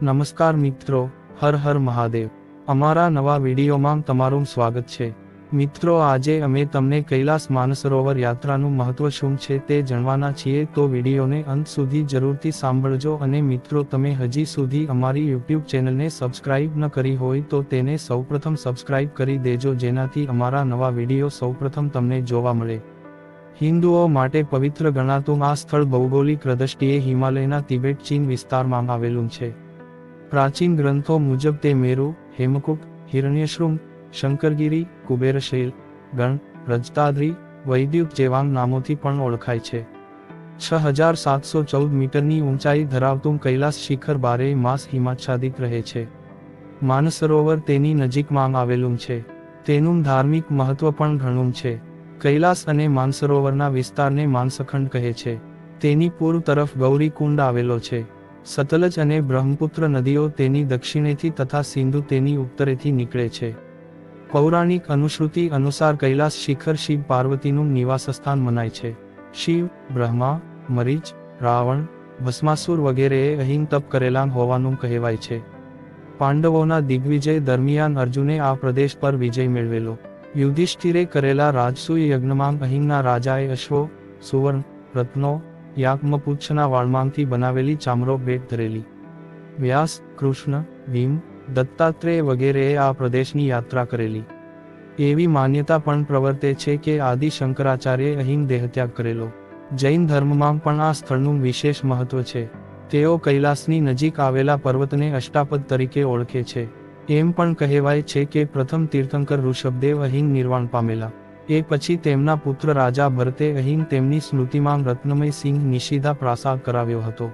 નમસ્કાર મિત્રો, હર હર મહાદેવ. અમારા નવા વિડીયોમાં તમારું સ્વાગત છે. મિત્રો, આજે અમે તમને કૈલાસ માનસરોવર યાત્રાનું મહત્વ શું છે તે જાણવાના છીએ તો વિડીયોને અંત સુધી જરૂરથી સાંભળજો અને મિત્રો, તમે હજી સુધી અમારી યુટ્યુબ ચેનલને સબસ્ક્રાઇબ ન કરી હોય તો તેને સૌપ્રથમ સબસ્ક્રાઇબ કરી દેજો જેનાથી અમારા નવા વીડિયો સૌપ્રથમ તમને જોવા મળે. હિન્દુઓ માટે પવિત્ર ગણાતું આ સ્થળ ભૌગોલિક દ્રષ્ટિએ હિમાલયના તિબેટ ચીન વિસ્તારમાં આવેલું છે. પ્રાચીન ગ્રંથો મુજબ તે મેરુ, હેમકુટ, હિરણ્યશૃંગ, શંકરગીરી કુબેરશેર ગણ, રજતાદ્રી, વૈદ્યુત જેવાંગ નામોથી પણ ઓળખાય છે. છ હજાર સાતસો ચૌદ મીટરની ઊંચાઈ ધરાવતું કૈલાસ શિખર બારે માસ હિમાચ્છાદિત રહે છે. માનસરોવર તેની નજીકમાં આવેલું છે. તેનું ધાર્મિક મહત્વ પણ ઘણું છે. કૈલાસ અને માનસરોવરના વિસ્તારને માનસખંડ કહે છે. તેની પૂર્વ તરફ ગૌરીકુંડ આવેલો છે. સતલજ અને બ્રહ્મપુત્ર નદીઓ તેની દક્ષિણેથી તથા સિંધુ તેની ઉત્તરેથી નીકળે છે. પૌરાણિક અનુશ્રુતિ અનુસાર કૈલાસ શિખર શિવ પાર્વતીનું નિવાસસ્થાન મનાય છે. શિવ, બ્રહ્મા, મરીચ, રાવણ, ભસ્માસુર વગેરેએ અહીં તપ કરેલા હોવાનું કહેવાય છે. પાંડવોના દિગ્વિજય દરમિયાન અર્જુને આ પ્રદેશ પર વિજય મેળવેલો. યુધિષ્ઠિરે કરેલા રાજસૂય યજ્ઞમાં અહીંના રાજાએ અશ્વો, સુવર્ણ, રત્નો યાજ્ઞપુચ્છના વાળમાંથી બનાવેલી ચામરો ભેટ ધરેલી. વ્યાસ, કૃષ્ણ, ભીમ, દત્તાત્રેય વગેરેએ આ પ્રદેશની યાત્રા કરેલી. એવી માન્યતા પણ પ્રવર્તે છે કે આદિ શંકરાચાર્યે અહીં દેહત્યાગ કરેલો. જૈન ધર્મમાં પણ આ સ્થળનું વિશેષ મહત્વ છે. તેઓ કૈલાસની નજીક આવેલા પર્વતને અષ્ટાપદ તરીકે ઓળખે છે. એમ પણ કહેવાય છે કે પ્રથમ તીર્થંકર ઋષભદેવ અહીં નિર્વાણ પામેલા. એ પછી તેમના પુત્ર રાજા ભરતે અહીં તેમની સ્મૃતિમાં રત્નમય સિંહ નિશિધા પ્રાસાદ કરાવ્યો હતો.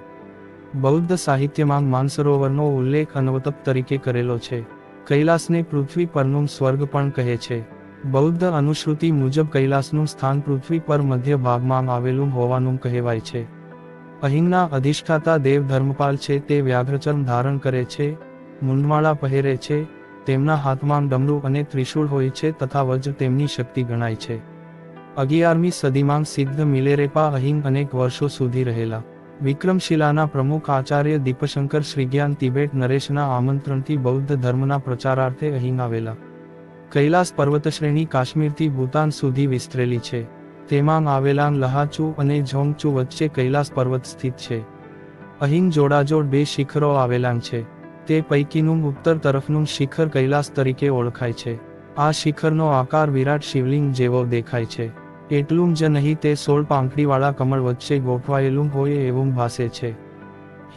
બૌદ્ધ સાહિત્યમાં માનસરોવરનો ઉલ્લેખ અનવતપ તરીકે કરેલો છે. કૈલાસને પૃથ્વી પરનું સ્વર્ગ પણ કહે છે. બૌદ્ધ અનુશ્રુતિ મુજબ કૈલાસનું સ્થાન પૃથ્વી પર મધ્ય ભાગમાં આવેલું હોવાનું કહેવાય છે. અહીંના અધિષ્ઠાતા દેવ ધર્મપાલ છે તે વ્યાઘ્રચર્મ ધારણ કરે છે મુંડમાળા પહેરે છે તેમના હાથમાં ડમરું અને ત્રિશૂળ હોય છે તથા વજ્ર તેમની શક્તિ ગણાય છે. અગિયારમી સદીમાં સિદ્ધ મિલેરેપા અહિંગ અનેક વર્ષો સુધી રહેલા. વિક્રમશિલાના પ્રમુખ આચાર્ય દીપશંકર શ્રીજ્ઞાન તિબેટ નરેશના આમંત્રણથી બૌદ્ધ ધર્મના પ્રચારાર્થે અહીં આવેલા. કૈલાસ પર્વતશ્રેણી કાશ્મીરથી ભૂતાન સુધી વિસ્તરેલી છે. તેમાં આવેલા લહાચુ અને ઝોંગચુ વચ્ચે કૈલાસ પર્વત સ્થિત છે. અહીં જોડાજોડ બે શિખરો આવેલા છે. તે પૈકીનું ઉત્તર તરફનું શિખર કૈલાસ તરીકે ઓળખાય છે. આ શિખરનો આકાર વિરાટ શિવલિંગ જેવો દેખાય છે. એટલું જ નહીં, તે સોળ પાંખડીવાળા કમળ વચ્ચે ગોઠવાયેલું હોય એવું ભાસે છે.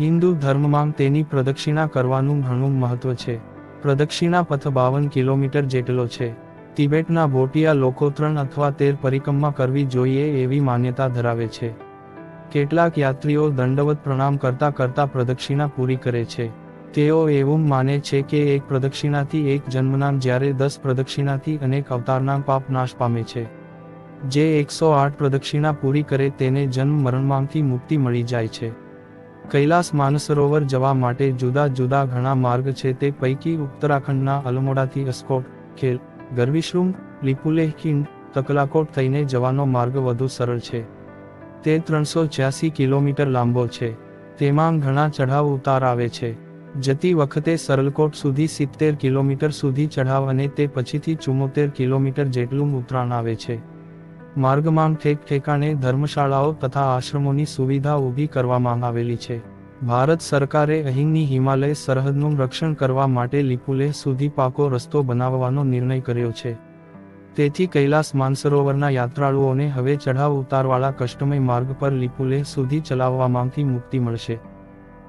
હિન્દુ ધર્મમાં તેની પ્રદક્ષિણા કરવાનું ઘણું મહત્વ છે. પ્રદક્ષિણા પથ બાવન કિલોમીટર જેટલો છે. તિબેટના ભોટિયા લોકો ત્રણ અથવા તેર પરિક્રમા કરવી જોઈએ એવી માન્યતા ધરાવે છે. કેટલાક યાત્રીઓ દંડવત પ્રણામ કરતા કરતા પ્રદક્ષિણા પૂરી કરે છે. તેઓ એવું માને છે કે એક પ્રદક્ષિણાથી એક જન્મનામ જ્યારે દસ પ્રદક્ષિણાથી અનેક અવતારના પાપ નાશ પામે છે. જે એકસો આઠ પ્રદક્ષિણા પૂરી કરે તેને જન્મ મરણમાંથી મુક્તિ મળી જાય છે. કૈલાસ માનસરોવર જવા માટે જુદા જુદા ઘણા માર્ગ છે તે પૈકી ઉત્તરાખંડના અલમોડાથી અસ્કોટ, ખેલ લિપુલેહ લિપુલેખિંડ તકલાકોટ થઈને જવાનો માર્ગ વધુ સરળ છે. તે ત્રણસો છ્યાસી કિલોમીટર લાંબો છે. તેમાં ઘણા ચઢાવ ઉતાર આવે છે. જતી વખતે સરલકોટ સુધી સિત્તેર કિલોમીટર સુધી ચઢાવ અને તે પછીથી ચુમ્મોતેર કિલોમીટર જેટલું ઉતરાણ આવે છે. માર્ગમાં ઠેક ઠેકાણે ધર્મશાળાઓ તથા આશ્રમોની સુવિધા ઊભી કરવામાં આવેલી છે. ભારત સરકારે અહીંની હિમાલય સરહદનું રક્ષણ કરવા માટે લિપુલેહ સુધી પાકો રસ્તો બનાવવાનો નિર્ણય કર્યો છે. તેથી કૈલાસ માનસરોવરના યાત્રાળુઓને હવે ચઢાવ ઉતારવાળા કષ્ટમય માર્ગ પર લિપુલેહ સુધી ચલાવવામાંથી મુક્તિ મળશે.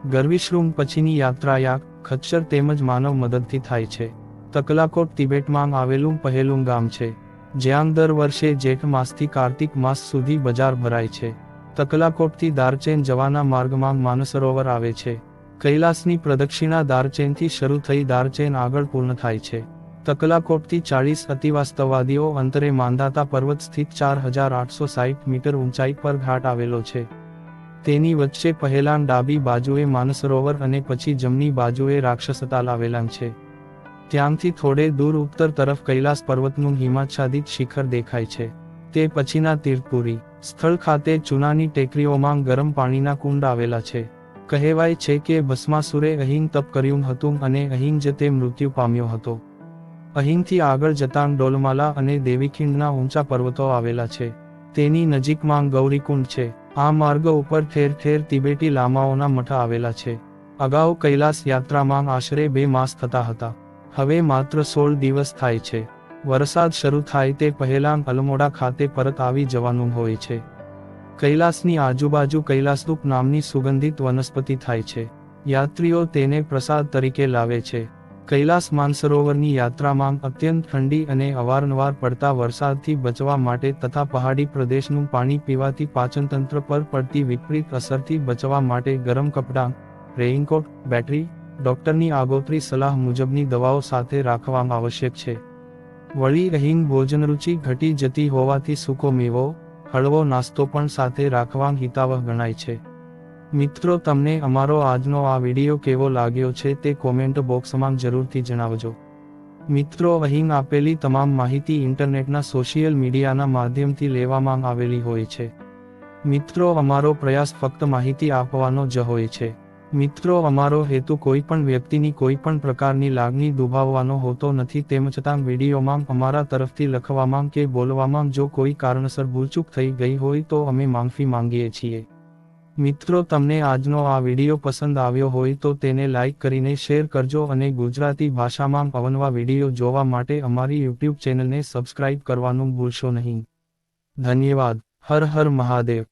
ગરવીશૃંગ પછીની યાત્રા યાક ખચ્ચર તેમજ માનવ મદદથી થાય છે. તકલાકોટ તિબેટમાં આવેલું પહેલું ગામ છે, જ્યાં દર વર્ષે જેઠ માસથી કાર્તિક માસ સુધી બજાર ભરાય છે. તકલાકોટથી દારચેન જવાના માર્ગમાં માનસરોવર આવે છે. કૈલાસની પ્રદક્ષિણા દારચેનથી શરૂ થઈ દારચેન આગળ પૂર્ણ થાય છે. તકલાકોટથી ચાળીસ અતિવાસ્તવાદીઓ અંતરે માંદાતા પર્વત સ્થિત ચાર હજાર આઠસો સાઠ મીટર ઊંચાઈ પર ઘાટ આવેલો છે. તેની વચ્ચે પહેલાં ડાબી બાજુએ માનસરોવર અને પછી જમણી બાજુએ રાક્ષસતાલ આવેલાં છે. ત્યાંથી થોડે દૂર ઉત્તર તરફ કૈલાસ પર્વતનું હિમાચ્છાદિત શિખર દેખાય છે. તે પછીના તીર્થપુરી સ્થળ ખાતે ચૂનાની ટેકરીઓમાં ગરમ પાણીના કુંડ આવેલા છે. કહેવાય છે કે ભસ્માસુરે અહીં તપ કર્યું હતું અને અહીં જ તે મૃત્યુ પામ્યો હતો. અહીંથી આગળ જતાં ડોલમાલા અને દેવીખિંડના ઊંચા પર્વતો આવેલા છે. તેની નજીકમાં ગૌરીકુંડ છે. આ માર્ગ ઉપર ઠેર ઠેર તિબેટી લામાઓના મઠ આવેલા છે. અગાઉ કૈલાસ યાત્રામાં આશરે બે માસ થતા હતા. હવે માત્ર સોળ દિવસ થાય છે. વરસાદ શરૂ થાય તે પહેલાં અલમોડા ખાતે પરત આવી જવાનું હોય છે. કૈલાસની આજુબાજુ કૈલાસરૂપ નામની સુગંધિત વનસ્પતિ થાય છે. યાત્રીઓ તેને પ્રસાદ તરીકે લાવે છે. કૈલાસ માનસરોવરની યાત્રામાં અત્યંત ઠંડી અને અવારનવાર પડતા વરસાદથી બચવા માટે તથા પહાડી પ્રદેશનું પાણી પીવાથી પાચનતંત્ર પર પડતી વિપરીત અસરથી બચવા માટે ગરમ કપડાં, રેઇનકોટ, બેટરી, ડોક્ટરની આગોતરી સલાહ મુજબની દવાઓ સાથે રાખવામાં આવશ્યક છે. વળી રહીન ભોજનરુચિ ઘટી જતી હોવાથી સૂકો મેવો, હળવો નાસ્તો પણ સાથે રાખવા હિતાવહ ગણાય છે. મિત્રો, તમને અમારો આજનો આ વીડિયો કેવો લાગ્યો છે તે કોમેન્ટ બોક્સમાં જરૂરથી જણાવજો. મિત્રો, અહીં આપેલી તમામ માહિતી ઇન્ટરનેટના સોશિયલ મીડિયાના માધ્યમથી લેવામાં આવેલી હોય છે. મિત્રો, અમારો પ્રયાસ ફક્ત માહિતી આપવાનો જ હોય છે. મિત્રો, અમારો હેતુ કોઈ પણ વ્યક્તિની કોઈ પણ પ્રકારની લાગણી દુભાવવાનો હોતો નથી, તેમ છતાં વિડીયોમાં અમારા તરફથી લખવામાં કે બોલવામાં જો કોઈ કારણસર ભૂલચૂક થઈ ગઈ હોય તો અમે માફી માંગીએ છીએ. મિત્રો, તમને આજનો આ વીડિયો પસંદ આવ્યો હોય તો તેને લાઈક કરીને શેર કરજો અને ગુજરાતી ભાષામાં અવનવા વીડિયો જોવા માટે અમારી યુટ્યુબ ચેનલને સબસ્ક્રાઇબ કરવાનું ભૂલશો નહીં. ધન્યવાદ. હર હર મહાદેવ.